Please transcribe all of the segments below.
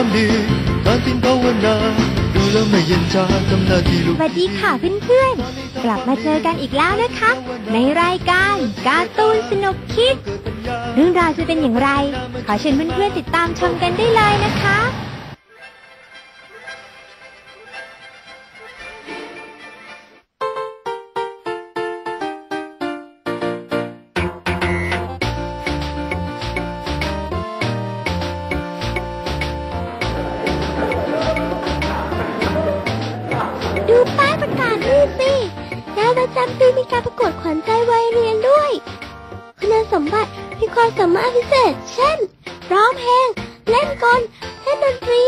ามดีการตินภาวนาดูแล้วไม่เย็นชาทำหน้าที่ลูกสวัสดีค่ะเพื่อนๆ กลับมาเจอกันอีกแล้วนะคะ ในรายการการ์ตูนสนุกคิด เรื่องราวจะเป็นอย่างไร ขอเชิญเพื่อนๆติดตามชมกันได้เลยนะคะ งานประจำปีมีการประกวดขวัญใจวัยเรียนด้วยคุณสมบัติมีความสามารถพิเศษ เช่น ร้องเพลง เล่นกลเล่นดนตรี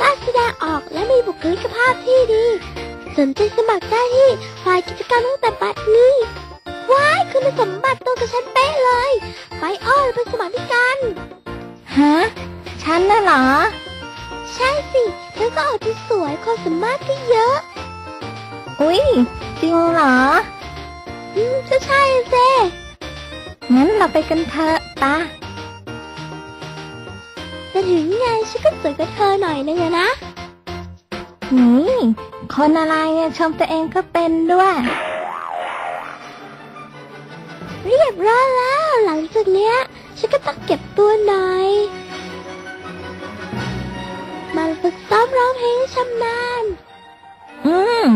การแสดงออกและมีบุคลิกภาพที่ดี สนใจสมัครได้ที่ฝ่ายกิจกรรมตั้งแต่บัดนี้ว้ายคุณสมบัติตรงกับฉันเป๊ะเลย ไปอ้อเราไปสมัครด้วยกัน ฮะ ฉันน่ะเหรอ ใช่สิเธอก็ออกจะสวยความสามารถก็เยอะ อุ๊ย จริงเหรอ อืมก็ใช่เซงั้นเราไปกันเถอะปะแต่ถึงไงฉันก็สวยกว่าเธอหน่อยนึงอะนะนี่คนอะไรอะชมตัวเองก็เป็นด้วย เรียบร้อยแล้ว หลังจากเนี้ย ฉันก็ต้องเก็บตัวหน่อย มาฝึกซ้อมร้องเพลงให้ชำนาญอืม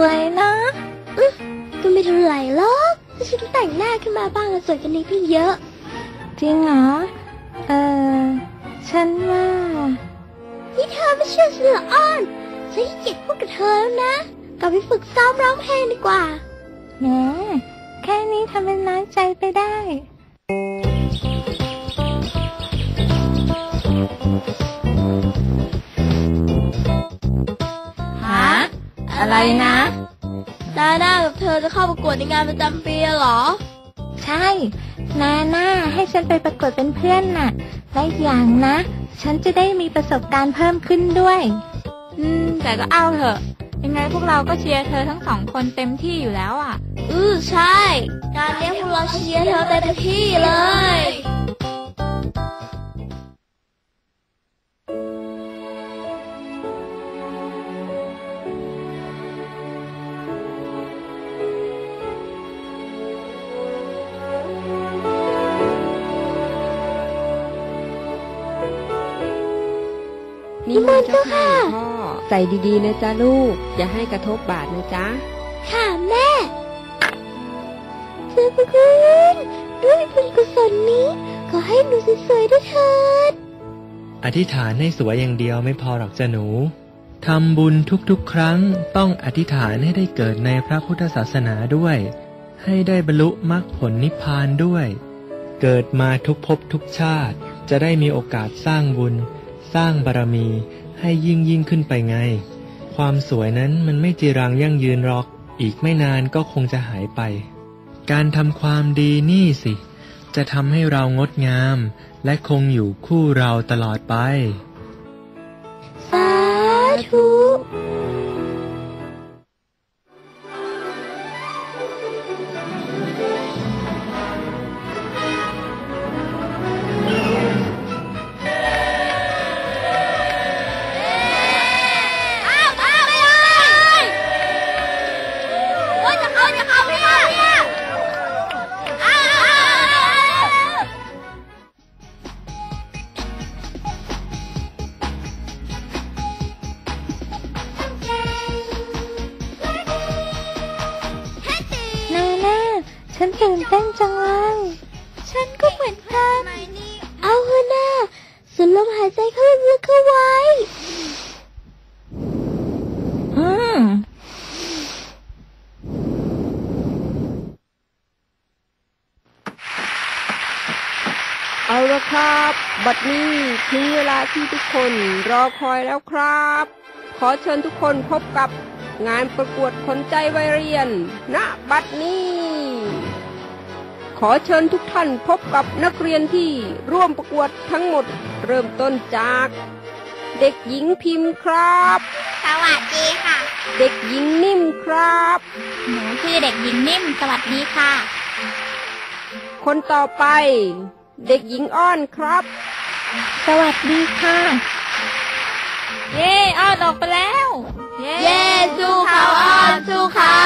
วยนะก็ไม่เท่าไหร่หรอกถ้าฉันแต่งหน้าขึ้นมาบ้างก็สวยกันนี้ก็เยอะ จริงเหรอ เออ ฉันว่า นี่เธอไม่เชื่อฉันเหรออ้อน ฉันขี้เกียจพูดกับเธอแล้วนะ กลับไปฝึกซ้อมร้องเพลงดีกว่า แหม แค่นี้ทำเป็นน้อยใจไปได้ฮ อะไรนะดาด้ากับเธอจะเข้าประกวดในงานประจำปีอะเหรอ ใช่ นาน่าให้ฉันไปประกวดเป็นเพื่อนน่ะ และอีกอย่างนะ ฉันจะได้มีประสบการณ์เพิ่มขึ้นด้วย อืม แต่ก็เอาเถอะ ยังไงพวกเราก็เชียร์เธอทั้งสองคนเต็มที่อยู่แล้วอะ อือใช่งานเนี้ยพวกเราเชียร์เธอเต็มที่เลย นิมนต์เจ้าค่ะพ่อใส่ดีๆนะจ๊ะลูก อย่าให้กระทบบาดนะจ๊ะ ค่ะแม่เจ้าพระคุณด้วยบุญกุศลนี้ ขอให้หนูสวยๆด้วยเถิด อธิษฐานให้สวยอย่างเดียวไม่พอหรอกจ้ะหนูทำบุญทุกๆ ครั้งต้องอธิษฐานให้ได้เกิดในพระพุทธศาสนาด้วย ให้ได้บรรลุมรรคผลนิพพานด้วย เกิดมาทุกภพทุกชาติจะได้มีโอกาสสร้างบุญ สร้างบารมีให้ยิ่งยิ่งขึ้นไปไง ความสวยนั้นมันไม่จีรังยั่งยืนหรอก อีกไม่นานก็คงจะหายไป การทำความดีนี่สิ จะทำให้เรางดงาม และคงอยู่คู่เราตลอดไป เต้นจังเลย ฉันก็เหมือนกัน เอาเถอะนะสูดลมหายใจเข้าลึกๆเข้าไว้ อืม เอาละครับ บัดนี้ถึงเวลาที่ทุกคนรอคอยแล้วครับ ขอเชิญทุกคนพบกับงานประกวดคนใจวัยเรียน ณ บัดนี้ ขอเชิญทุกท่านพบกับนักเรียนที่ร่วมประกวดทั้งหมดเริ่มต้นจาก เด็กหญิงพิมพ์ครับ สวัสดีค่ะ เด็กหญิงนิ่มครับ หนูชื่อเด็กหญิงนิ่ม สวัสดีค่ะ คนต่อไป เด็กหญิงอ้อนครับ สวัสดีค่ะ เย้อ้อนออกไปแล้ว เย้สู้เขาอ้อนสู้เขา